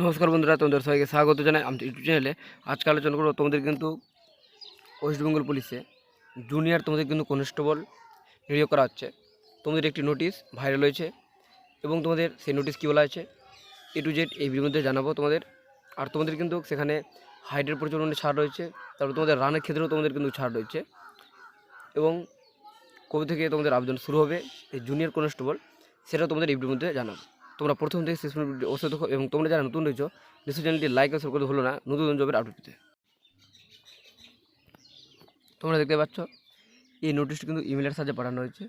নমস্কার বন্ধুরা, তোমাদের সবাইকে স্বাগত জানাই। আমি ইউটিউব চ্যানেলে। আজকে আলোচনা করব তোমাদের কিন্তু ওয়েস্ট বেঙ্গল পুলিশে জুনিয়র তোমাদের কিন্তু কনস্টেবল নিয়োগ করা হচ্ছে। তোমাদের একটি নোটিশ ভাইরাল হয়েছে এবং তোমাদের সেই নোটিশ কী বলা আছে এ টু জেড এই মধ্যে জানাব তোমাদের। আর তোমাদের কিন্তু সেখানে হাইটের প্রচলনে ছাড় রয়েছে, তারপর তোমাদের রানের ক্ষেত্রেও তোমাদের কিন্তু ছাড় রয়েছে। এবং কবে থেকে তোমাদের আবেদন শুরু হবে, এই জুনিয়র কনস্টেবল সেটা তোমাদের ভিডিওর মধ্যে জানাব। তোমরা প্রথম থেকে শেষ পর্যন্ত অবশ্যই দেখো এবং তোমরা যারা নতুন রয়েছো, নিশ্চয়ই চ্যানেলটি লাইক শেয়ার করতে হলো না। নতুন জবের আপডেট পেতে তোমরা দেখতে পাচ্ছ, এই নোটিশটি কিন্তু ইমেলের সাহায্যে পাঠানো হয়েছে।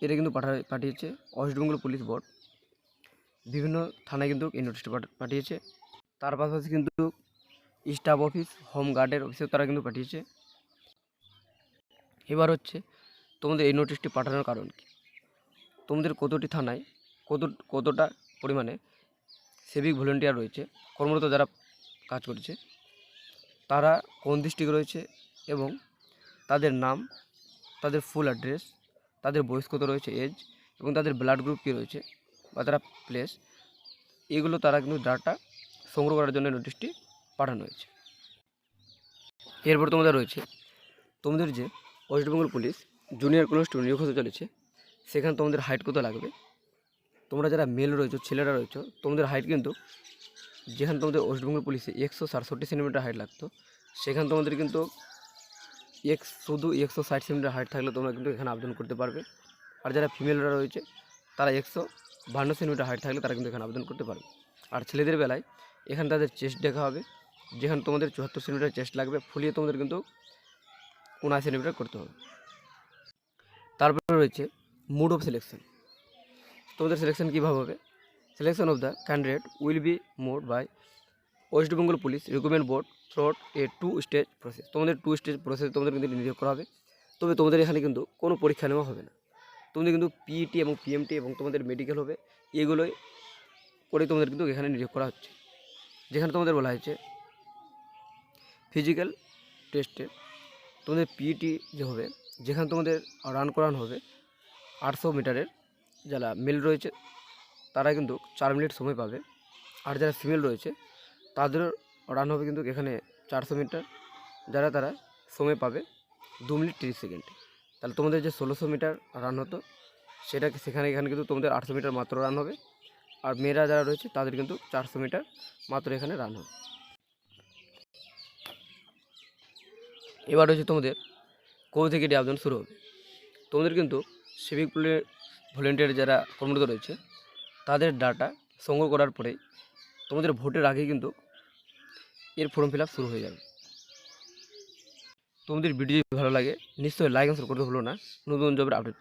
এটা কিন্তু পাঠা, পাঠিয়েছে ওয়েস্ট বেঙ্গল পুলিশ বোর্ড বিভিন্ন থানায় কিন্তু এই নোটিশটি পাঠা- পাঠিয়েছে। তার পাশাপাশি কিন্তু স্টাফ অফিস হোম গার্ডের অফিসেও তারা কিন্তু পাঠিয়েছে। এবার হচ্ছে, তোমাদের এই নোটিশটি পাঠানোর কারণ কি? তোমাদের কতটি থানায় কত, কতটা পরিমাণে সিভিক ভলেন্টিয়ার রয়েছে, কর্মরত যারা কাজ করছে, তারা কোন ডিস্ট্রিক্ট রয়েছে এবং তাদের নাম, তাদের ফুল অ্যাড্রেস তাদের বয়স কত রয়েছে এজ এবং তাদের ব্লাড গ্রুপ কী রয়েছে বা তারা প্লেস এগুলো তারা কিন্তু ডাটা সংগ্রহ করার জন্য নোটিশটি পাঠানো হয়েছে। এরপর তোমাদের রয়েছে, তোমাদের যে West Bengal police junior constable নিয়োগ হতে চলেছে, সেখানে তোমাদের হাইট কত লাগবে? তোমরা যারা মেল রয়েছো, ছেলেরা রয়েছো, তোমাদের হাইট কিন্তু যেখানে তোমাদের ওয়েস্ট বেঙ্গল পুলিশে একশো সাতষট্টি সেন্টিমিটার হাইট লাগতো, সেখানে তোমাদের কিন্তু এক, শুধু একশো ষাট সেন্টিমিটার হাইট থাকলে তোমরা কিন্তু এখানে আবেদন করতে পারবে। আর যারা ফিমেলরা রয়েছে, তারা একশো বান্ন সেন্টিমিটার হাইট থাকলে তারা কিন্তু এখানে আবেদন করতে পারবে। আর ছেলেদের বেলায় এখানে তাদের চেস্ট দেখা হবে, যেখানে তোমাদের চুয়াত্তর সেন্টিমিটার চেস্ট লাগবে, ফুলিয়ে তোমাদের কিন্তু উনআশি সেন্টিমিটার করতে হবে। তারপরে রয়েছে মুড অফ সিলেকশন তোমাদের সিলেকশন কীভাবে হবে? Selection of the candidate will be made by West Bengal police recruitment board through a two stage process তোমাদের টু স্টেজ প্রসেস তোমাদের কিন্তু নিয়োগ করা হবে। তবে তোমাদের এখানে কিন্তু কোনো পরীক্ষা নেওয়া হবে না। তোমাদের কিন্তু পিইটি এবং পিএমটি এবং তোমাদের মেডিকেল হবে। এগুলোই করে তোমাদের কিন্তু এখানে নিয়োগ করা হচ্ছে। যেখানে তোমাদের বলা হয়েছে ফিজিক্যাল টেস্টে তোমাদের পিইটি যে হবে, যেখানে তোমাদের রান করানো হবে আটশো মিটারের যারা মেল রয়েছে, তারা কিন্তু চার মিনিট সময় পাবে। আর যারা ফিমেল রয়েছে, তাদের রান হবে কিন্তু এখানে চারশো মিটার। যারা তারা সময় পাবে দু মিনিট তিরিশ সেকেন্ড তাহলে তোমাদের যে ষোলোশো মিটার রান হতো সেটা সেখানে এখানে কিন্তু তোমাদের আটশো মিটার মাত্র রান হবে। আর মেয়েরা যারা রয়েছে, তাদের কিন্তু চারশো মিটার মাত্র এখানে রান হবে। এবার রয়েছে তোমাদের কবে থেকে এটি আবেদন শুরু হবে। তোমাদের কিন্তু সিভিক ভলেন্টিয়ার যারা কর্মরত রয়েছে, তাদের ডাটা সংগ্রহ করার পরে তোমাদের ভোটের আগে কিন্তু এর ফর্ম ফিল শুরু হয়ে যাবে। তোমাদের ভিডিও ভালো লাগে, নিশ্চয়ই লাইক অ্যান্সার করতে হলো না। নতুন জবের আপডেট